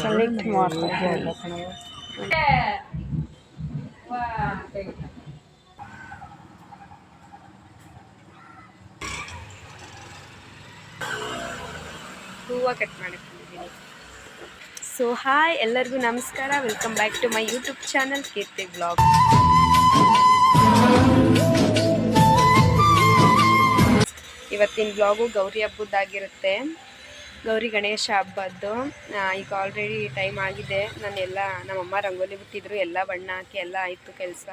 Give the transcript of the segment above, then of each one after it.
Select ಮಾಡ್ಕೊಂಡು ಹೂವು cut ಮಾಡ್ಕೊಂಡಿದ್ದೀನಿ. ಸೊ ಹಾಯ್ ಎಲ್ಲರಿಗೂ ನಮಸ್ಕಾರ. Welcome back to my YouTube channel Keerthi blog ಇವತ್ತಿನ ಬ್ಲಾಗು ಗೌರಿ ಹಬ್ಬದ್ದಾಗಿರುತ್ತೆ. ಗೌರಿ ಗಣೇಶ ಹಬ್ಬದ್ದು. ಈಗ ಆಲ್ರೆಡಿ ಟೈಮ್ ಆಗಿದೆ. ನಾನೆಲ್ಲ ನಮ್ಮಮ್ಮ ರಂಗೋಲಿ ಬಿಟ್ಟಿದ್ರು. ಎಲ್ಲ ಬಣ್ಣ ಹಾಕಿ ಎಲ್ಲ ಆಯಿತು ಕೆಲಸ.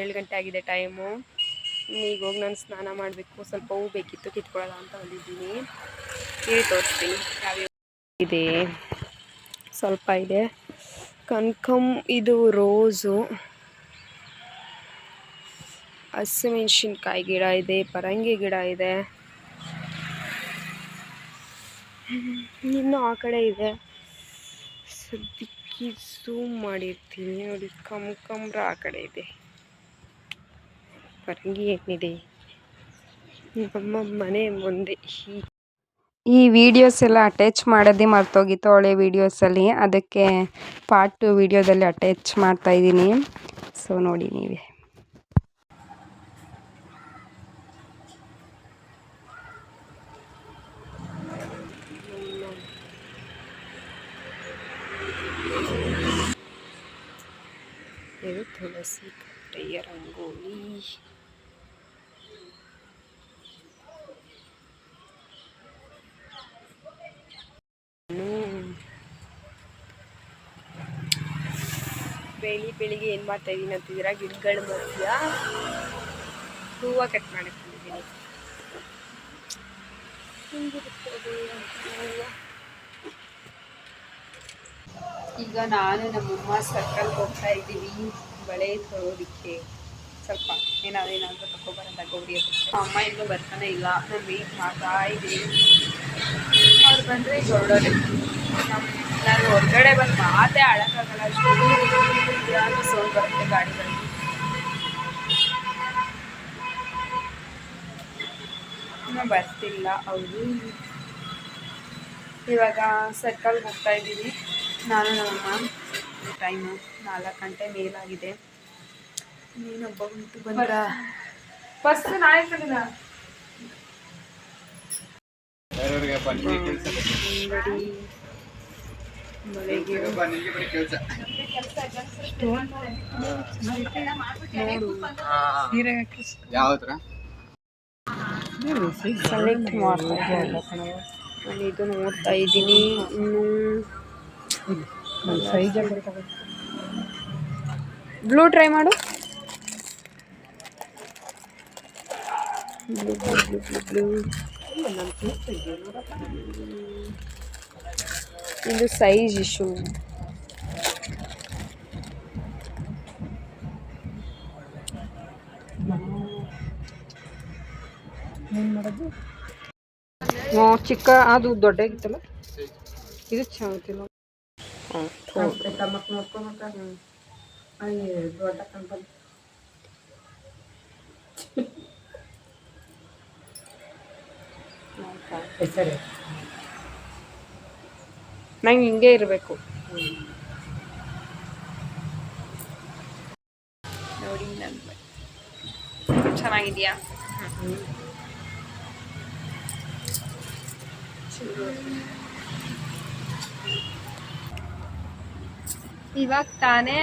ಏಳು ಗಂಟೆ ಆಗಿದೆ ಟೈಮು ಈಗ ಹೋಗಿ ನಾನು ಸ್ನಾನ ಮಾಡಬೇಕು. ಸ್ವಲ್ಪ ಹೂ ಬೇಕಿತ್ತು ಕಿತ್ಕೊಳ್ಳೋಣ ಅಂತ ಬಂದಿದ್ದೀನಿ. ಹೇಳಿ ತೋರಿಸ್ತೀನಿ. ಇದೆ? ಸ್ವಲ್ಪ ಇದೆ. ಕನ್ಕಮ್ ಇದು ರೋಸು. ಹಸಿಮೆಣ್ಸಿನ್ಕಾಯಿ ಗಿಡ ಇದೆ, ಪರಂಗಿ ಗಿಡ ಇದೆ. ಇನ್ನು ಆ ಕಡೆ ಇದೆ. ಸದ್ಯಕ್ಕೆ ಝೂಮ್ ಮಾಡಿರ್ತೀನಿ ನೋಡಿ ಕಮ್ಕಮ್ರ ಆ ಕಡೆ ಇದೆ. ಪರಂಗಿ ಏನಿದೆ? ನಮ್ಮ ಮನೆ ಮುಂದೆ ಈ- ವಿಡಿಯೋಸ್ ಎಲ್ಲ ಅಟ್ಯಾಚ್ ಮಾಡೋದೇ ಮರ್ತೋಗಿತ್ತು ಹಳೆ ವಿಡಿಯೋಸಲ್ಲಿ ಅದಕ್ಕೆ ಪಾರ್ಟ್ ಟು ವಿಡಿಯೋದಲ್ಲಿ ಅಟ್ಯಾಚ್ ಮಾಡ್ತಾ ಇದ್ದೀನಿ. ಸೊ ನೋಡಿ ನೀವೇ. ಇದು ತುಳಸಿ ಕಟ್ಟೆಯ ರಂಗೋಲಿ. ಬೆಳಿ ಬೆಳಿಗ್ಗೆ ಏನು ಮಾಡ್ತಾ ಇದ್ದೀನಿ ಅಂತಿದ್ದೀರಾ ಗಿಡಗಳ ಮಧ್ಯ ಹೂವ ಕಟ್ ಹೂವು ಈಗ ನಾನು ನಮ್ಮಮ್ಮ ಸರ್ಕಲ್ ಹೋಗ್ತಾ ಇದ್ದೀವಿ. ಬಳೆ ತೊಳೋದಿಕ್ಕೆ ಸ್ವಲ್ಪ ಏನಾದ್ರು ಏನಾದರೂ ತಗೊಬರೋದ ಗೌರಿ ಅಮ್ಮ ಇನ್ನೂ ಬರ್ತಾನೆ ಇಲ್ಲ. ನಾನು ವೆಯ್ಟ್ ಮಾಡ್ತಾ ಇದ್ದೀನಿ. ಅವ್ರು ಬಂದರೆ ಹೊರಡೋದೆ ನಮ್ಮ ನಾನು ಹೊರಗಡೆ ಬಂದು ಮಾತೇ ಅಳಕ್ಕಾಗಲ್ಲ ಅಷ್ಟು ಸೌಂಡ್ ಬರುತ್ತೆ ಗಾಡಿಗಳಲ್ಲಿ ಇನ್ನೂ ಬರ್ತಿಲ್ಲ. ಅವರು ಇವಾಗ ಸರ್ಕಲ್ಗೆ ಹೋಗ್ತಾ ಇದ್ದೀವಿ ನಾನು ನಮ್ಮಮ್ಮ ಟೈಮು ನಾಲ್ಕು ಗಂಟೆ ಮೇಲಾಗಿದೆ. ನೀನೊಬ್ಬ ಉಂಟು ಬಂದ. ಮಳೆಗೆ ಯಾವ್ದ್ರ? ಸೆಲೆಕ್ಟ್ ಮಾಡ್ತಾ ನಾನು ಇದು ನೋಡ್ತಾ ಇದ್ದೀನಿ. ಇನ್ನು ಬ್ಲೂ ಟ್ರೈ ಮಾಡು. ಬ್ಲೂ ಇದು ಸೈಜ್ ಇಶ್ಯೂ ಹ್ಞೂ ಚಿಕ್ಕ ಅದು ದೊಡ್ಡ ಆಗಿತ್ತಲ್ಲ ಇದು ಚೆನ್ನಾಗಿತ್ತಿಲ್ಲ ನಂಗೆ ಹಿಂಗೆ ಇರಬೇಕು. ನೋಡಿ ಚೆನ್ನಾಗಿದೆಯಾ? ಚೆನ್ನಾಗಿದೆಯಾ ಇವಾಗ ತಾನೇ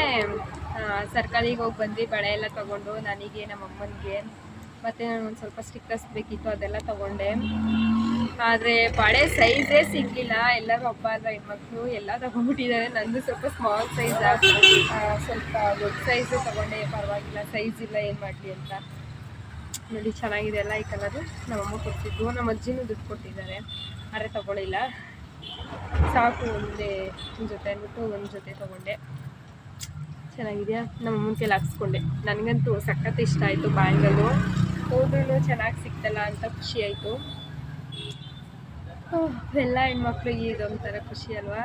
ಸರ್ಕಲಿಗೆ ಹೋಗಿ ಬಂದು ಬಳೆ ಎಲ್ಲ ತಗೊಂಡು ನನಗೆ, ನಮ್ಮ ಅಮ್ಮನಿಗೆ, ಮತ್ತು ಒಂದು ಸ್ವಲ್ಪ ಸ್ಟಿಕ್ಕರ್ಸ್ ಬೇಕಿತ್ತು ಅದೆಲ್ಲ ತಗೊಂಡೆ. ಆದರೆ ಬಳೆ ಸೈಜೇ ಸಿಗಲಿಲ್ಲ. ಎಲ್ಲರೂ ಹಬ್ಬ ಅಲ್ಲ ಹೆಣ್ಮಕ್ಳು ಎಲ್ಲ ತಗೊಂಡ್ಬಿಟ್ಟಿದ್ದಾರೆ. ನಂದು ಸ್ವಲ್ಪ ಸ್ಮಾಲ್ ಸೈಜ್ ಸ್ವಲ್ಪ ದೊಡ್ಡ ಸೈಜು ತಗೊಂಡೆ. ಪರವಾಗಿಲ್ಲ ಸೈಜ್ ಇಲ್ಲ, ಏನು ಮಾಡಲಿ ಅಂತ. ನೋಡಿ, ಚೆನ್ನಾಗಿದೆ ಅಲ್ಲ ಈ ಕಲರು ನಮ್ಮಮ್ಮ ಕೊಟ್ಟಿದ್ದು ನಮ್ಮ ಅಜ್ಜಿನೂ ದುಡ್ಡು ಕೊಟ್ಟಿದ್ದಾರೆ. ಆದರೆ ತಗೊಳ್ಳಿಲ್ಲ ಸಾಕು, ಒಂದೇ ಜೊತೆ ಅಂದ್ಬಿಟ್ಟು ಒಂದು ಜೊತೆ ತೊಗೊಂಡೆ. ಚೆನ್ನಾಗಿದೆಯಾ? ನಮ್ಮ ಅಮ್ಮನ ಕೈಲಿ ಹಾಕ್ಸ್ಕೊಂಡೆ. ನನಗಂತೂ ಸಖತ್ ಇಷ್ಟ ಆಯಿತು ಬ್ಯಾಂಗಲು ಹೋದ್ರೂ ಚೆನ್ನಾಗಿ ಸಿಕ್ತಲ್ಲ ಅಂತ ಖುಷಿ ಆಯಿತು. ಎಲ್ಲ ಹೆಣ್ಮಕ್ಳಿಗೆ ಇದೊಂಥರ ಖುಷಿ ಅಲ್ವಾ?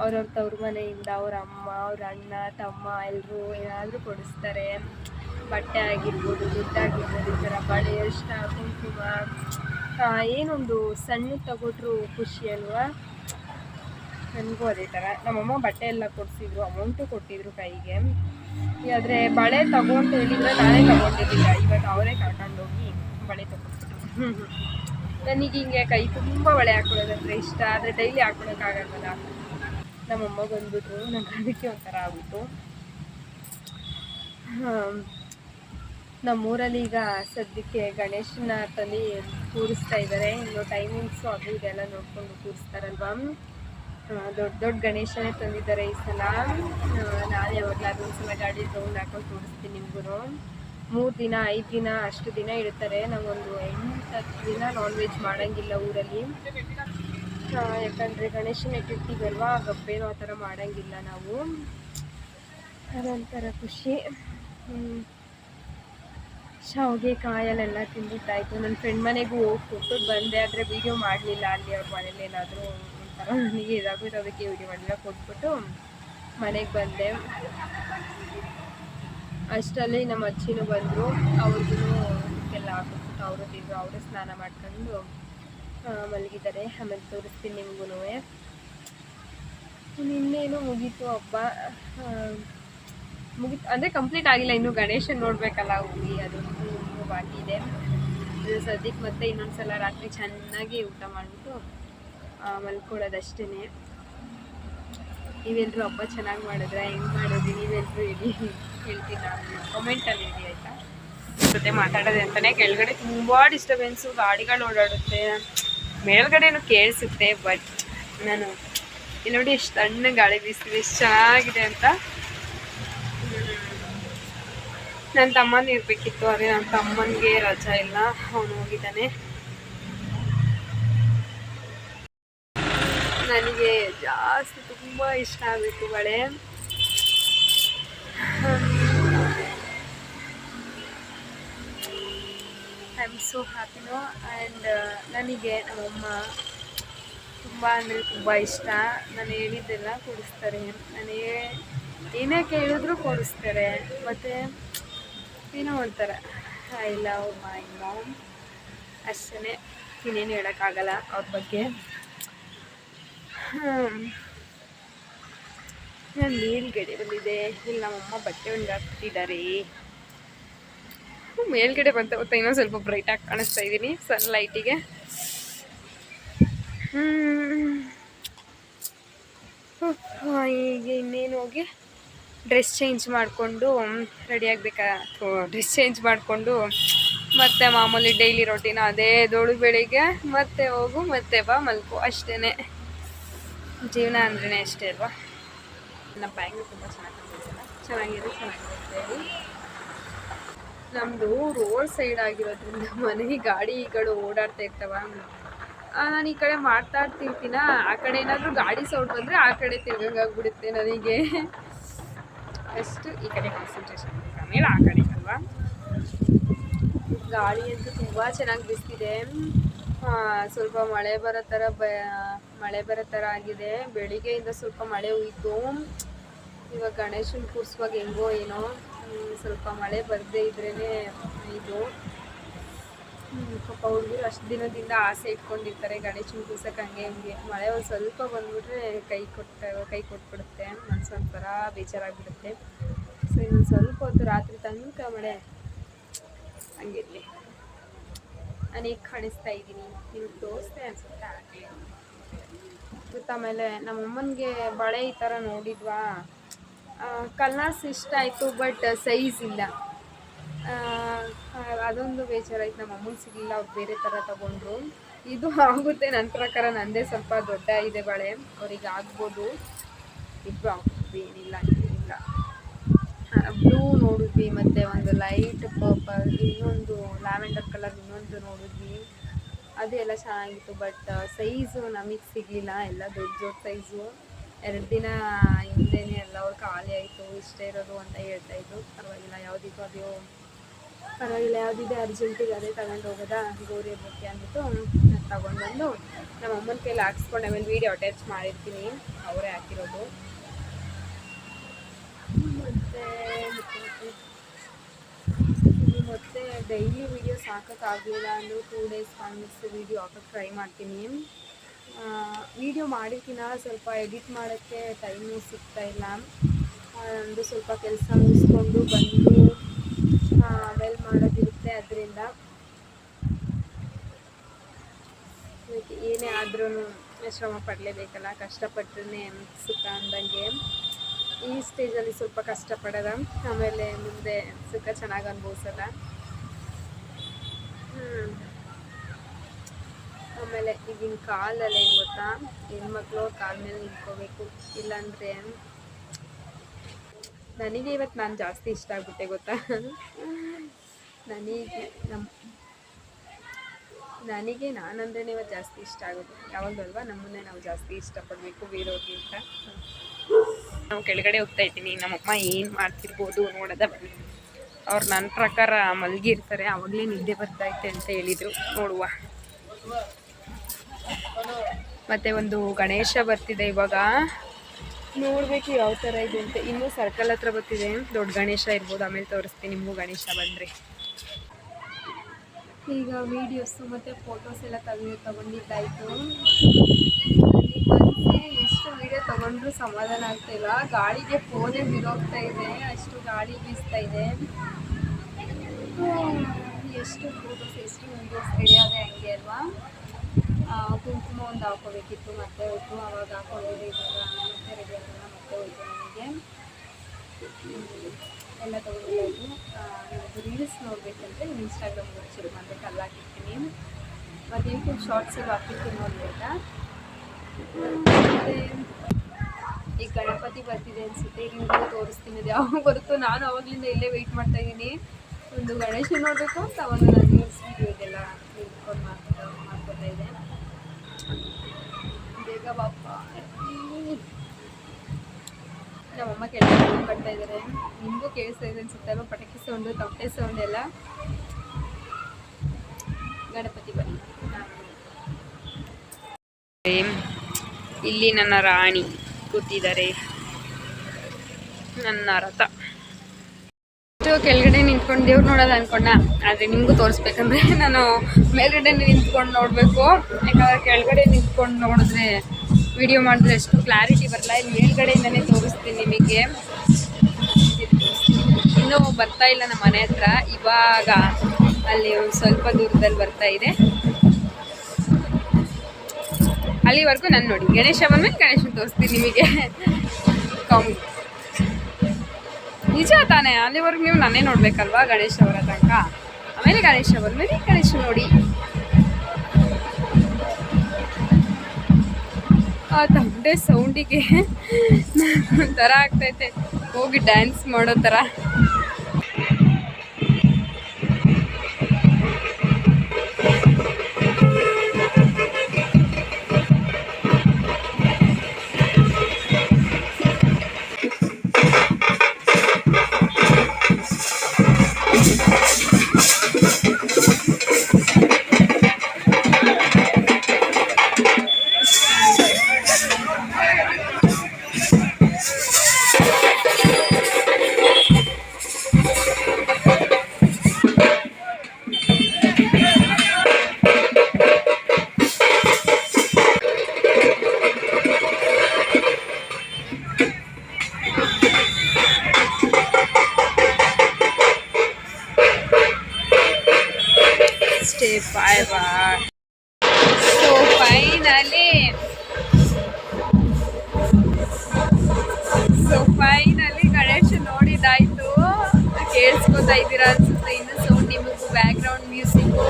ಅವ್ರವ್ರ ತವ್ರ ಮನೆಯಿಂದ ಅವ್ರ ಅಮ್ಮ, ಅವ್ರ ಅಣ್ಣ, ತಮ್ಮ ಎಲ್ಲರೂ ಏನಾದರೂ ಕೊಡಿಸ್ತಾರೆ. ಬಟ್ಟೆ ಆಗಿರ್ಬೋದು, ದುಡ್ಡಾಗಿರ್ಬೋದು, ಈ ಥರ ಬಳೆ ಇಷ್ಟ ಕುಂಕುಮ ಏನೊಂದು ಸಣ್ಣ ತಗೊಟ್ರು ಖುಷಿ ಅಲ್ವಾ? ನನಗೂ ಅದೇ ಥರ. ನಮ್ಮಮ್ಮ ಬಟ್ಟೆ ಎಲ್ಲ ಕೊಡಿಸಿದ್ರು ಅಮೌಂಟು ಕೊಟ್ಟಿದ್ರು ಕೈಗೆ. ಆದರೆ ಬಳೆ ತಗೊಂಡು ಹೇಳಿದ್ರೆ ನಾನೇ ತಗೊಂಡಿದ್ದಿಲ್ಲ ಇವಾಗ ಅವರೇ ಕರ್ಕೊಂಡೋಗಿ ಬಳೆ ತಗೊಂಡಿದ್ರು ನನಗೆ ಹಿಂಗೆ ಕೈ ತುಂಬ ಬಳೆ ಹಾಕೊಳ್ಳೋದಂದ್ರೆ ಇಷ್ಟ, ಆದರೆ ಡೈಲಿ ಹಾಕೊಳಕ್ಕಾಗಲ್ಲ ನಮ್ಮಮ್ಮ ಬಂದ್ಬಿಟ್ರು ನನಗೆ ಅದಕ್ಕೆ ಒಂಥರ ಆಗ್ಬಿಟ್ಟು. ನಮ್ಮೂರಲ್ಲಿ ಈಗ ಸದ್ಯಕ್ಕೆ ಗಣೇಶನ ತಲೆ ಕೂರಿಸ್ತಾ ಇದ್ದಾರೆ. ಇನ್ನು ಟೈಮಿಂಗ್ಸು ಅದು ಇದೆಲ್ಲ ನೋಡ್ಕೊಂಡು ಕೂರಿಸ್ತಾರಲ್ವಾ? ದೊಡ್ಡ ದೊಡ್ಡ ಗಣೇಶನೇ ತಂದಿದ್ದಾರೆ ಈ ಸಲ. ನಾನು ಯಾವಾಗಲಾದ್ರೂ ಒಂದ್ಸಲ ಗಾಡಿ ರೌಂಡ್ ಹಾಕೊಂಡು ತೋರಿಸ್ತೀನಿ ನಿಮ್ಗೂ ಮೂರು ದಿನ, ಐದು ದಿನ ಅಷ್ಟು ದಿನ ಇಡ್ತಾರೆ ನಾವೊಂದು ಎಂಟು ಹತ್ತು ದಿನ ನಾನ್ ವೆಜ್ ಮಾಡೋಂಗಿಲ್ಲ ಊರಲ್ಲಿ. ಯಾಕಂದರೆ ಗಣೇಶನ ಇಟ್ಟಿರ್ತೀವಲ್ವಾ? ಗಬ್ಬೇನು ಆ ಥರ ಮಾಡೋಂಗಿಲ್ಲ ನಾವು. ಅದೊಂಥರ ಖುಷಿ. ಶಾವಿಗೆ ಕಾಯಲ್ಲೆಲ್ಲ ತಿಂದಿದ್ದಾಯ್ತು ನನ್ನ ಫ್ರೆಂಡ್ ಮನೆಗೂ ಹೋಗಿ ಕೊಟ್ಟು ಬಂದೆ. ಆದರೆ ವೀಡಿಯೋ ಮಾಡಲಿಲ್ಲ ಅಲ್ಲಿ ಅವ್ರ ಮನೇಲಿ ಏನಾದರೂ ಒಂಥರ ನನಗೆ ಇದಾಗೋದು ಅದಕ್ಕೆ ವೀಡಿಯೋ ಮಾಡಲಿಲ್ಲ. ಕೊಟ್ಬಿಟ್ಟು ಮನೆಗೆ ಬಂದೆ. ಅಷ್ಟರಲ್ಲಿ ನಮ್ಮ ಅಜ್ಜಿನೂ ಬಂದರು. ಅವ್ರಿಗೂ ಎಲ್ಲ ಹಾಕಿಬಿಟ್ಟು ಅವರು ತಿಂದರು. ಅವರು ಸ್ನಾನ ಮಾಡ್ಕೊಂಡು ಮಲಗಿದ್ದಾರೆ. ಆಮೇಲೆ ತೋರಿಸ್ತೀನಿ ನಿಮಗೂ ನಿನ್ನೇನು ಮುಗೀತು ಹಬ್ಬ. ಮುಗಿತು ಅಂದರೆ ಕಂಪ್ಲೀಟ್ ಆಗಿಲ್ಲ. ಇನ್ನು ಗಣೇಶನ್ ನೋಡಬೇಕಲ್ಲ ಹೋಗಿ ಅದು ಇನ್ನೂ ಬಾಕಿ ಇದೆ. ಸದ್ಯಕ್ಕೆ ಮತ್ತೆ ಇನ್ನೊಂದು ಸಲ ರಾತ್ರಿ ಚೆನ್ನಾಗಿ ಊಟ ಮಾಡಿಬಿಟ್ಟು ಮಲ್ಕೊಳ್ಳೋದಷ್ಟೇ ನೀವೆಲ್ಲರೂ ಹಬ್ಬ ಚೆನ್ನಾಗಿ ಮಾಡಿದ್ರೆ ಹೆಂಗ್ ಮಾಡೋದು ನೀವೆಲ್ಲರೂ ಹೇಳಿ ಹೇಳ್ತೀನಿ ನಾನು ಕಮೆಂಟಲ್ಲಿ ಹೇಳಿ ಆಯಿತಾ? ಜೊತೆ ಮಾತಾಡೋದೆ ಅಂತಲೇ ಕೆಳಗಡೆ ತುಂಬ ಡಿಸ್ಟರ್ಬೆನ್ಸು ಗಾಡಿಗಳು ಓಡಾಡುತ್ತೆ. ಮೇಲ್ಗಡೆನೂ ಕೇಳಿಸುತ್ತೆ ಬಟ್ ನಾನು, ಇಲ್ಲಿ ನೋಡಿ ಎಷ್ಟು ತಣ್ಣ ಗಾಳಿ ಬೀಸ್ತಿದೆ, ಎಷ್ಟು ಚೆನ್ನಾಗಿದೆ ಅಂತ. ನನ್ನ ತಮ್ಮನ ಇರಬೇಕಿತ್ತು, ಆದರೆ ನನ್ನ ತಮ್ಮನಿಗೆ ರಜಾ ಇಲ್ಲ. ಅವನು ಹೋಗಿದ್ದಾನೆ. ನನಗೆ ಜಾಸ್ತಿ ತುಂಬ ಇಷ್ಟ ಆಗಬೇಕು ಬಳೆ. ಐ ಆಮ್ ಸೋ ಹ್ಯಾಪಿನೋ ಆ್ಯಂಡ್ ನನಗೆ ನಮ್ಮಮ್ಮ ತುಂಬ ಅಂದರೆ ತುಂಬ ಇಷ್ಟ. ನಾನು ಹೇಳಿದ್ದೆಲ್ಲ ಕೊಡಿಸ್ತಾರೆ. ನನಗೆ ಏನೇ ಕೇಳಿದ್ರು ಕೊಡಿಸ್ತಾರೆ. ಮತ್ತು ಏನೋ ಒಂಥರ. ಐ ಲವ್ ಮೈ ಮಾಮ್ ಅಷ್ಟೇ ಇನ್ನೇನು ಹೇಳೋಕ್ಕಾಗಲ್ಲ ಅವ್ರ ಬಗ್ಗೆ. ನಾನು ಮೇಲ್ಗಡೆ ಬಂದಿದೆ ಇಲ್ಲಿ ನಮ್ಮಮ್ಮ ಬಟ್ಟೆ ಒಂದು ಹಾಕ್ತಿದ್ದಾರೆ ಮೇಲ್ಗಡೆ ಬಂತ ಗೊತ್ತಾ, ಇನ್ನೊಂದು ಸ್ವಲ್ಪ ಬ್ರೈಟಾಗಿ ಕಾಣಿಸ್ತಾ ಇದ್ದೀನಿ ಸನ್ ಲೈಟಿಗೆ ಈಗ ಇನ್ನೇನು ಹೋಗಿ? ಡ್ರೆಸ್ ಚೇಂಜ್ ಮಾಡಿಕೊಂಡು ರೆಡಿ ಆಗಬೇಕಾ? ಡ್ರೆಸ್ ಚೇಂಜ್ ಮಾಡಿಕೊಂಡು, ಮತ್ತೆ ಮಾಮೂಲಿ ಡೈಲಿ ರೊಟೀನ್ ಅದೇ ದೋಳು ಬೆಳಿಗ್ಗೆ, ಮತ್ತೆ ಹೋಗು, ಮತ್ತೆ ಬಾ, ಮಲ್ಕು ಅಷ್ಟೇ ಜೀವನ ಅಂದ್ರೇ ಅಷ್ಟೇ ಅಲ್ವಾ? ನಮ್ಮ ಬ್ಯಾಂಗ್ಳೂರ್ ತುಂಬ ಚೆನ್ನಾಗಿ ಚೆನ್ನಾಗಿದೆ ಹೇಳಿ. ನಮ್ಮದು ರೋಡ್ ಸೈಡ್ ಆಗಿರೋದ್ರಿಂದ ಮನೆ, ಗಾಡಿಗಳು ಓಡಾಡ್ತಾ ಇರ್ತಾವ. ನಾನು ಈ ಕಡೆ ಮಾಡ್ತಾ ಇರ್ತೀನ ಆ ಕಡೆ ಏನಾದರೂ ಗಾಡಿ ಸೌಂಡ್ ಬಂದರೆ ಆ ಕಡೆ ತಿರ್ಗಂಗಾಗ್ಬಿಡುತ್ತೆ ನನಗೆ. ಅಷ್ಟು ಈ ಕಡೆ ಕಾನ್ಸಂಟ್ರೇಷನ್ ಆಮೇಲೆ ಆ ಕಡೆ ಅಲ್ವಾ? ಗಾಳಿ ಅಂತೂ ತುಂಬ ಚೆನ್ನಾಗಿ ಬಿಸ್ತಿದೆ. ಸ್ವಲ್ಪ ಮಳೆ ಬರೋ ಥರ ಬ, ಮಳೆ ಬರೋ ಥರ ಆಗಿದೆ. ಬೆಳಿಗ್ಗೆಯಿಂದ ಸ್ವಲ್ಪ ಮಳೆ ಹೋಯ್ತು ಇವಾಗ ಗಣೇಶನ ಕೂರಿಸುವಾಗ ಹೆಂಗೋ ಏನೋ ಸ್ವಲ್ಪ ಮಳೆ ಬರದೇ ಇದ್ರೇ ಇದು. ಪಾಪ ಹುಡುಗರು ಅಷ್ಟು ದಿನದಿಂದ ಆಸೆ ಇಟ್ಕೊಂಡಿರ್ತಾರೆ, ಗಣೇಶನ ಕೂರ್ಸಕ್ಕೆ ಹಂಗೆ ಹಿಂಗೆ. ಮಳೆ ಒಂದು ಸ್ವಲ್ಪ ಬಂದ್ಬಿಟ್ರೆ ಕೈ ಕೊಟ್ಟ, ಕೈ ಕೊಟ್ಬಿಡುತ್ತೆ ಮನಸ್ಸು ಒಂಥರ ಬೇಜಾರಾಗ್ಬಿಡುತ್ತೆ. ಸೊ ಇನ್ನೊಂದು ಸ್ವಲ್ಪ ಹೊತ್ತು ರಾತ್ರಿ ತನಕ ಮಳೆ ಹಂಗಿರಲಿ. ಅನೇಕ ಕಾಣಿಸ್ತಾ ಇದ್ದೀನಿ ನಿಮ್ಗೆ ದೋಸ್ತೆ ಅನ್ಸುತ್ತೆ ಹಾಗೆ? ಮತ್ತು ಆಮೇಲೆ ನಮ್ಮಮ್ಮನಿಗೆ ಬಳೆ ಈ ಥರ ನೋಡಿದ್ವಾ? ಕಲರ್ಸ್ ಇಷ್ಟ ಆಯಿತು, ಬಟ್ ಸೈಜ್ ಇಲ್ಲ. ಅದೊಂದು ಬೇಜಾರಾಯ್ತು. ನಮ್ಮ ಅಮ್ಮಂಗೆ ಸಿಗಲಿಲ್ಲ, ಅವ್ರು ಬೇರೆ ಥರ ತಗೊಂಡ್ರು. ಇದು ಆಗುತ್ತೆ ನನ್ನ ಪ್ರಕಾರ ನಂದೇ ಸ್ವಲ್ಪ ದೊಡ್ಡ ಇದೆ ಬಳೆ. ಅವ್ರಿಗೆ ಆಗ್ಬೋದು. ಇಬ್ಬರು ಏನಿಲ್ಲ ಏನಿಲ್ಲ. ಬ್ಲೂ ನೋಡಿದ್ವಿ, ಮತ್ತು ಒಂದು ಲೈಟ್ ಪರ್ಪಲ್ ಇನ್ನೊಂದು ಲ್ಯಾವೆಂಡರ್ ಕಲರ್ ಇನ್ನೊಂದು ನೋಡಿದ್ವಿ. ಅದು ಎಲ್ಲ ಚೆನ್ನಾಗಿತ್ತು ಬಟ್ ಸೈಜು ನಮಗೆ ಸಿಗಲಿಲ್ಲ, ಎಲ್ಲ ದೊಡ್ಡ ದೊಡ್ಡ ಸೈಜು ಎರಡು ದಿನ ಹಿಂದೆನೇ ಎಲ್ಲ ಅವ್ರು ಖಾಲಿ ಆಯಿತು, ಇಷ್ಟೇ ಇರೋದು ಅಂತ ಹೇಳ್ತಾ ಇದ್ರು. ಪರವಾಗಿಲ್ಲ ಯಾವುದಿತ್ತು ಅದು ಪರವಾಗಿಲ್ಲ, ಯಾವುದಿದೆ ಅರ್ಜೆಂಟಿಗೆ ಅದೇ ತಗೊಂಡು ಹೋಗೋದಾ? ಗೌರಿ ಹಬ್ಬಕ್ಕೆ ಅಂದ್ಬಿಟ್ಟು ನಾನು ತಗೊಂಡು ಬಂದು ನಮ್ಮ ಅಮ್ಮನ ಕೈಲಿ ಹಾಕ್ಸ್ಕೊಂಡು, ಆಮೇಲೆ ವಿಡಿಯೋ ಅಟ್ಯಾಚ್ ಮಾಡಿರ್ತೀನಿ. ಅವರೇ ಹಾಕಿರೋದು. ಮತ್ತು, ಮತ್ತೆ ಡೈಲಿ ವೀಡಿಯೋಸ್ ಹಾಕೋಕ್ಕಾಗಲಿಲ್ಲ ಅಂದರೂ ಟೂ ಡೇಸ್ ಒನ್ಸ್ ವೀಡಿಯೋ ಹಾಕೋಕ್ಕೆ ಟ್ರೈ ಮಾಡ್ತೀನಿ. ವೀಡಿಯೋ ಮಾಡಿರ್ತೀನ? ಸ್ವಲ್ಪ ಎಡಿಟ್ ಮಾಡೋಕ್ಕೆ ಟೈಮು ಸಿಗ್ತಾಯಿಲ್ಲ ಒಂದು ಸ್ವಲ್ಪ ಕೆಲಸ ಮುಗಿಸ್ಕೊಂಡು ಬಂದು ಆಮೇಲೆ ಮಾಡೋದಿರುತ್ತೆ ಅದರಿಂದ. ಏನೇ ಆದ್ರೂ ಶ್ರಮ ಪಡಲೇಬೇಕಲ್ಲ ಕಷ್ಟಪಟ್ಟರೆ ಸುಖ ಅಂದಂಗೆ. ಈ ಸ್ಟೇಜಲ್ಲಿ ಸ್ವಲ್ಪ ಕಷ್ಟಪಡೋದ, ಆಮೇಲೆ ಮುಂದೆ ಸುಖ ಚೆನ್ನಾಗಿ ಅನುಭವಿಸೋದ. ಆಮೇಲೆ ಈಗಿನ ಕಾಲಲ್ಲಿ ಏನು ಗೊತ್ತಾ? ಹೆಣ್ಮಕ್ಳು ಕಾಲ ಮೇಲೆ ನಿಂತ್ಕೋಬೇಕು. ಇಲ್ಲಾಂದರೆ ನನಗೆ ಇವತ್ತು ನಾನು ಜಾಸ್ತಿ ಇಷ್ಟ ಆಗ್ಬಿಟ್ಟೆ ಗೊತ್ತಾ? ನನಗೆ ನಮ್ಮ ನನಗೆ ನಾನಂದ್ರೆ ಇವತ್ತು ಜಾಸ್ತಿ ಇಷ್ಟ ಆಗುತ್ತೆ ಯಾವಾಗಲೂ ಅಲ್ವಾ ನಮ್ಮನ್ನೇ ನಾವು ಜಾಸ್ತಿ ಇಷ್ಟಪಡಬೇಕು ಬೇರೆಯವ್ರಿಗಿಂತ ನಾವು ಕೆಳಗಡೆ ಹೋಗ್ತಾ ಇದ್ದೀನಿ. ನಮ್ಮಮ್ಮ ಏನು ಮಾಡ್ತಿರ್ಬೋದು ನೋಡೋದ ಬನ್ನಿ. ಅವ್ರು ನನ್ನ ಪ್ರಕಾರ ಮಲಗಿರ್ತಾರೆ. ಆವಾಗಲೇ ನಿದ್ದೆ ಬರ್ತೈತೆ ಅಂತ ಹೇಳಿದರು. ನೋಡುವ. ಮತ್ತು ಒಂದು ಗಣೇಶ ಬರ್ತಿದೆ ಇವಾಗ. ನೋಡಬೇಕು ಯಾವ ಥರ ಇದೆ ಅಂತ. ಇನ್ನೂ ಸರ್ಕಲ್ ಹತ್ರ ಬರ್ತಿದೆ. ದೊಡ್ಡ ಗಣೇಶ ಇರ್ಬೋದು. ಆಮೇಲೆ ತೋರಿಸ್ತೀನಿ ನಿಮಗೂ ಗಣೇಶ ಬಂದರೆ. ಈಗ ವೀಡಿಯೋಸು ಮತ್ತು ಫೋಟೋಸ್ ಎಲ್ಲ ತೆಗೆ ತಗೊಂಡಿದ್ದಾಯಿತು. ಎಷ್ಟು ವೀಡಿಯೋ ತೊಗೊಂಡ್ರೂ ಸಮಾಧಾನ ಆಗ್ತಾಯಿಲ್ಲ ಗಾಳಿಗೆ ಫೋನೇ ಬಿರೋಗ್ತಾ ಇದೆ. ಅಷ್ಟು ಗಾಳಿ ಬೀಸ್ತಾ ಇದೆ. ಎಷ್ಟು ಫೋಟೋಸ್ ಎಷ್ಟು ವಿಡಿಯೋಸ್ ಹಿಡಿಯೋದೆ ಹಂಗೆ ಅಲ್ವಾ? ಕುಂಕುಮ ಒಂದು ಹಾಕೋಬೇಕಿತ್ತು ಮತ್ತೆ ಹೋಯ್ತು ಅವಾಗ ಹಾಕೊಂಡಿದ್ದೆ ಇವಾಗ ಮತ್ತೆ ರೆಡಿ ಆಗೋಣ ಮತ್ತೆ ಹೋಯ್ತು ನನಗೆ ಎಲ್ಲ ಎಲ್ಲ ತೊಗೊಂಡಿದ್ದು ರೀಲ್ಸ್ ನೋಡಬೇಕಂದ್ರೆ ಇನ್ಸ್ಟಾಗ್ರಾಮ್ ಶುರು ಮಾಡಬೇಕು. ಅಲ್ಲಿ ಹಾಕಿರ್ತೀನಿ. ಮತ್ತು ಯೂಟ್ಯೂಬ್ ಶಾರ್ಟ್ಸ್ ಎಲ್ಲ ಹಾಕಿರ್ತೀನಿ ನೋಡ್ಬೇಕಾ ಮತ್ತು ಈಗ ಗಣಪತಿ ಬರ್ತಿದೆ ಅನಿಸುತ್ತೆ. ನಿಮಗೂ ತೋರಿಸ್ತೀನಿ. ಅದು ಯಾವಾಗ ಬರುತ್ತೋ ನಾನು ಅವಾಗಲಿಂದ ಇಲ್ಲೇ ವೆಯ್ಟ್ ಮಾಡ್ತಾ ಇದ್ದೀನಿ. ಒಂದು ಗಣೇಶ ನೋಡಬೇಕು ಅಂತ ಒಂದು ನಾನು ರೀಲ್ಸ್ ವಿಡಿಯೋ ಇದೆಲ್ಲ ನಿಂತ್ಕೊಂಡು ಬೇಗ ಬಾಪ ನಮ್ಮಮ್ಮ ಕೆಲಸ ಬರ್ತಾ ಇದ್ದಾರೆ ನಿಮಗೂ ಕೇಳಿಸ್ತಾ ಇದೆ ಅನ್ಸುತ್ತೆ ಅಲ್ವಾ? ಪಟಾಕಿ ಸೌಂಡ್ ತಪ್ಪೆ ಸೌಂಡ್ ಎಲ್ಲ? ಗಣಪತಿ ಬನ್ನಿ. ಇಲ್ಲಿ ನನ್ನ ರಾಣಿ ಕೂತಿದ್ದಾರೆ. ನನ್ನ ರಥ. ಇಷ್ಟು ಕೆಳಗಡೆ ನಿಂತ್ಕೊಂಡು ದೇವ್ರು ನೋಡೋದು ಅನ್ಕೊಂಡ. ಆದರೆ ನಿಮಗೂ ತೋರಿಸ್ಬೇಕಂದ್ರೆ ನಾನು ಮೇಲ್ಗಡೆ ನಿಂತ್ಕೊಂಡು ನೋಡಬೇಕು. ಯಾಕಂದ್ರೆ ಕೆಳಗಡೆ ನಿಂತ್ಕೊಂಡು ನೋಡಿದ್ರೆ ವಿಡಿಯೋ ಮಾಡಿದ್ರೆ ಎಷ್ಟು ಕ್ಲಾರಿಟಿ ಬರಲ್ಲ. ಇಲ್ಲಿ ಮೇಲ್ಗಡೆಯಿಂದನೇ ತೋರಿಸ್ತೀನಿ ನಿಮಗೆ. ಇನ್ನೂ ಬರ್ತಾ ಇಲ್ಲ ನಮ್ಮ ಮನೆ ಹತ್ರ. ಇವಾಗ ಅಲ್ಲಿ ಒಂದು ಸ್ವಲ್ಪ ದೂರದಲ್ಲಿ ಬರ್ತಾ ಇದೆ. ಅಲ್ಲಿವರೆಗೂ ನಾನು ನೋಡಿ. ಗಣೇಶ ಬಂದ್ಮೇಲೆ ಗಣೇಶನ ತೋರಿಸ್ತೀನಿ ನಿಮಗೆ. ಕಾಮಿಡಿ ನಿಜ ತಾನೇ? ಅಲ್ಲಿವರೆಗೂ ನೀವು ನನ್ನೇ ನೋಡ್ಬೇಕಲ್ವಾ ಗಣೇಶ ಅವರ ತನಕ? ಆಮೇಲೆ ಗಣೇಶ ಮೇಲೆ ಗಣೇಶ ನೋಡಿ. ತಂದೆ ಸೌಂಡಿಗೆ ಒಂಥರ ಆಗ್ತೈತೆ. ಹೋಗಿ ಡ್ಯಾನ್ಸ್ ಮಾಡೋ ಥರ. ಕೇಳಿಸ್ಕೊತಾ ಇದ್ದೀರಾ ಅನ್ಸುತ್ತೆ ಇನ್ನು ಸೌಂಡ್ ನಿಮಗೂ ಬ್ಯಾಕ್ ಗ್ರೌಂಡ್ ಮ್ಯೂಸಿಕ್ಕು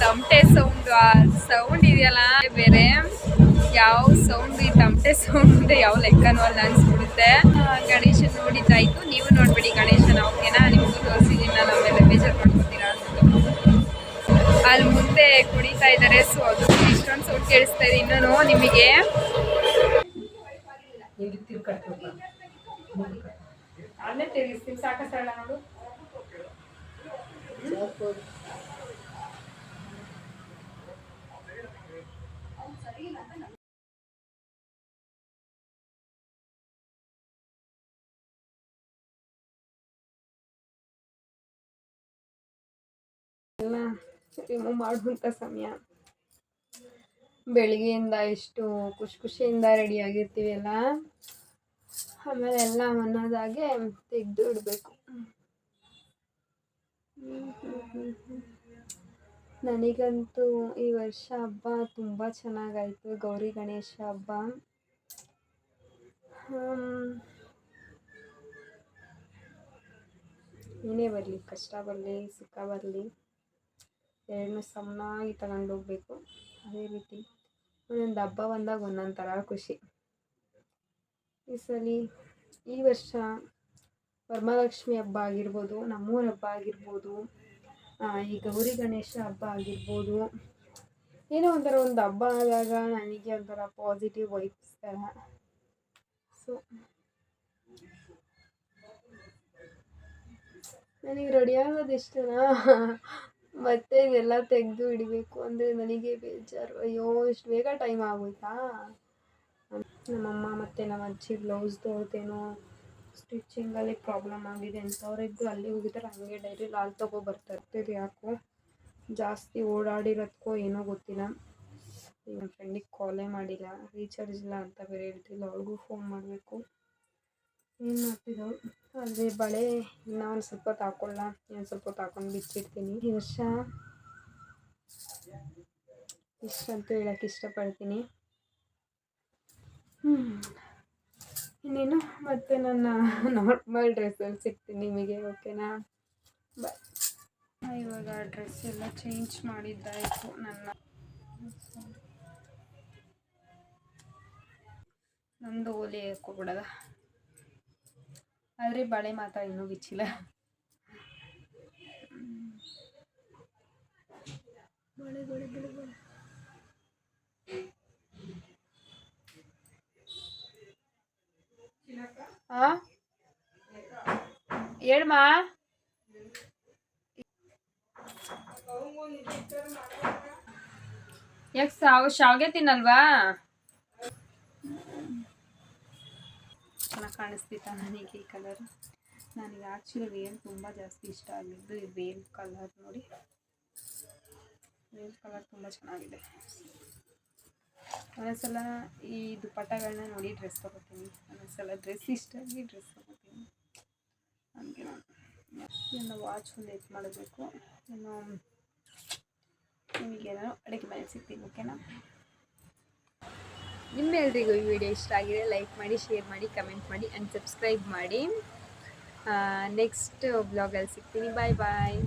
ತಮಟೆ ಸೌಂಡ್ ಆ ಸೌಂಡ್ ಇದೆಯಲ್ಲ, ಬೇರೆ ಯಾವ ಸೌಂಡ್ ಈ ತಮಟೆ ಸೌಂಡ್ ಯಾವ ಲೆಕ್ಕನೂ ಅಲ್ಲಿ ಅನ್ಸ್ಬಿಡುತ್ತೆ. ಗಣೇಶ ನೋಡಿದ್ದಾಯ್ತು ನೀವು ನೋಡ್ಬೇಡಿ ಗಣೇಶನ ಓಕೆನಾ ನಿಮಗೂ ತೋರಿಸಿದ್ದೀನಿ ನಾನು ಆಮೇಲೆ ಬೇಜಾರು ಮಾಡ್ಕೊತೀರಾ ಅಲ್ಲಿ ಮುಂದೆ ಕುಣಿತಾ ಇದ್ದಾರೆ ಸೊ ಅದು ಇಷ್ಟೊಂದು ಸೌಂಡ್ ಕೇಳಿಸ್ತಾ ಇದೆ, ಇನ್ನೂ ನಿಮಗೆ ಅಲ್ಲೇ ತಿರುಗಿಸ್ತೀನಿ ಸಾಕ ಸರಳ ನೋಡು ರಿಮೂವ್ ಮಾಡುವಂಥ ಸಮಯ. ಬೆಳಿಗ್ಗೆಯಿಂದ ಎಷ್ಟು ಖುಷಿ ಖುಷಿಯಿಂದ ರೆಡಿ ಆಗಿರ್ತೀವಿ ಅಲ್ಲ? ಆಮೇಲೆ ಎಲ್ಲ ಅನ್ನೋದಾಗೆ ತೆಗೆದು ಇಡಬೇಕು. ನನಗಂತೂ ಈ ವರ್ಷ ಹಬ್ಬ ತುಂಬ ಚೆನ್ನಾಗಾಯಿತು. ಗೌರಿ ಗಣೇಶ ಹಬ್ಬ. ಏನೇ ಬರಲಿ, ಕಷ್ಟ ಬರಲಿ, ಸುಖ ಬರಲಿ. ಎರಡನ್ನೂ ಸಮನಾಗಿ ತಗೊಂಡು ಹೋಗ್ಬೇಕು. ಅದೇ ರೀತಿ ಒಂದೊಂದು ಹಬ್ಬ ಬಂದಾಗ ಒಂದೊಂದು ಥರ ಖುಷಿ. ಈ ಸಲ ಈ ವರ್ಷ ವರಮಹಾಲಕ್ಷ್ಮಿ ಹಬ್ಬ ಆಗಿರ್ಬೋದು, ನಮ್ಮೂರ ಹಬ್ಬ ಆಗಿರ್ಬೋದು ಈ ಗೌರಿ ಗಣೇಶ ಹಬ್ಬ ಆಗಿರ್ಬೋದು. ಏನೋ ಒಂಥರ ಒಂದು ಹಬ್ಬ ಆದಾಗ ನನಗೆ ಒಂಥರ ಪಾಸಿಟಿವ್ ವೈಬ್ಸ್ ಥರ ಸೊ ನನಗೆ ರೆಡಿ ಆಗೋದು ಮತ್ತೆ ಇದೆಲ್ಲ ತೆಗೆದು ಇಡಬೇಕು ಅಂದರೆ ನನಗೆ ಬೇಜಾರು. ಅಯ್ಯೋ, ಇಷ್ಟು ಬೇಗ ಟೈಮ್ ಆಗೋಯ್ತಾ? ನಮ್ಮಮ್ಮ ಮತ್ತು ನಮ್ಮ ಅಜ್ಜಿ ಬ್ಲೌಸ್ದು ಅವ್ರದ್ದೇನೋ ಸ್ಟಿಚಿಂಗಲ್ಲಿ ಪ್ರಾಬ್ಲಮ್ ಆಗಿದೆ ಅಂತ ಅವರಿದ್ದು ಅಲ್ಲಿ ಹೋಗಿದ್ದಾರೆ. ಹಂಗೆ ಡೈರಿ ಹಾಲು ತಗೋ ಬರ್ತಾ ಇರ್ತೀರಿ ಯಾಕೋ? ಜಾಸ್ತಿ ಓಡಾಡಿರೋದಕ್ಕೋ ಏನೋ ಗೊತ್ತಿಲ್ಲ. ನನ್ನ ಫ್ರೆಂಡಿಗೆ ಕಾಲೇ ಮಾಡಿಲ್ಲ. ರೀಚಾರ್ಜ್ ಇಲ್ಲ ಅಂತ ಬೇರೆ ಹೇಳ್ತಿಲ್ಲ ಅವ್ರಿಗೂ ಫೋನ್ ಮಾಡಬೇಕು. ಏನು ಮಾಡ್ತಿದ್ದಳು ಆದರೆ ಬಳೆ ಇನ್ನೂ ಒಂದು ಸ್ವಲ್ಪ ಹೊತ್ತು ಹಾಕೊಳ್ಳ ಇನ್ನೊಂದು ಸ್ವಲ್ಪ ಹೊತ್ತು ಹಾಕೊಂಡು ಬಿಚ್ಚಿಡ್ತೀನಿ. ಈ ವರ್ಷ ಇಷ್ಟಂತೂ ಹೇಳೋಕ್ಕೆ ಇಷ್ಟಪಡ್ತೀನಿ. ಇನ್ನೇನು? ಮತ್ತೆ ನನ್ನ ನಾರ್ಮಲ್ ಡ್ರೆಸ್ಸಲ್ಲಿ ಸಿಗ್ತೀನಿ ನಿಮಗೆ ಓಕೆನಾ ಬಾಯ್ ಇವಾಗ ಡ್ರೆಸ್ ಎಲ್ಲ ಚೇಂಜ್ ಮಾಡಿದ್ದಾಯಿತು ನನ್ನ. ನಂದು ಓಲಿ ಹೇಳ್ಕೊಬಿಡದ ಆದರೆ ಬಳೆ ಮಾತ್ರ ಇನ್ನೂ ಬಿಚ್ಚಿಲ್ಲ. ಬಳೆ ಬಳೆ ಬಳೆ ಬಳೆ. ಹೇಳಮ್ಮ ಯಾಕೆ ಸಾವು ಶಾವ್ಗೆ ತಿನ್ನಲ್ವಾ? ಚೆನ್ನಾಗಿ ಕಾಣಿಸ್ತಿತ್ತ ನನಗೆ ಈ ಕಲರ್ ನನಗೆ ಆ್ಯಕ್ಚುಲಿ ವೇಲ್ ತುಂಬ ಜಾಸ್ತಿ ಇಷ್ಟ ಆಗಿದ್ದು ಈ ವೇಲ್ ಕಲರ್ ನೋಡಿ. ವೇಲ್ ಕಲರ್ ತುಂಬ ಚೆನ್ನಾಗಿದೆ. ಒಂದೊಂದ್ಸಲ ಈ ದುಪ್ಪಟ್ಟಗಳನ್ನ ನೋಡಿ ಡ್ರೆಸ್ ತೊಗೋತೀನಿ. ಒಂದೊಂದ್ಸಲ ಡ್ರೆಸ್ ಇಷ್ಟ ಆಗಿ ಡ್ರೆಸ್ ತೊಗೋತೀನಿ. ಹಂಗೆ ವಾಚ್ ಒಂದು ಎತ್ ಮಾಡಬೇಕು. ಇನ್ನು ಏನೋ ಅಡುಗೆ ಮನೆ ಸಿಗ್ತೀನಿ ಓಕೆನಾ ನಿಮ್ಮೆಲ್ರಿಗೂ ಈ ವಿಡಿಯೋ ಇಷ್ಟ ಆಗಿದೆ ಲೈಕ್ ಮಾಡಿ ಶೇರ್ ಮಾಡಿ ಕಮೆಂಟ್ ಮಾಡಿ ಆ್ಯಂಡ್ ಸಬ್ಸ್ಕ್ರೈಬ್ ಮಾಡಿ. ನೆಕ್ಸ್ಟ್ ಬ್ಲಾಗಲ್ಲಿ ಸಿಗ್ತೀನಿ. Bye bye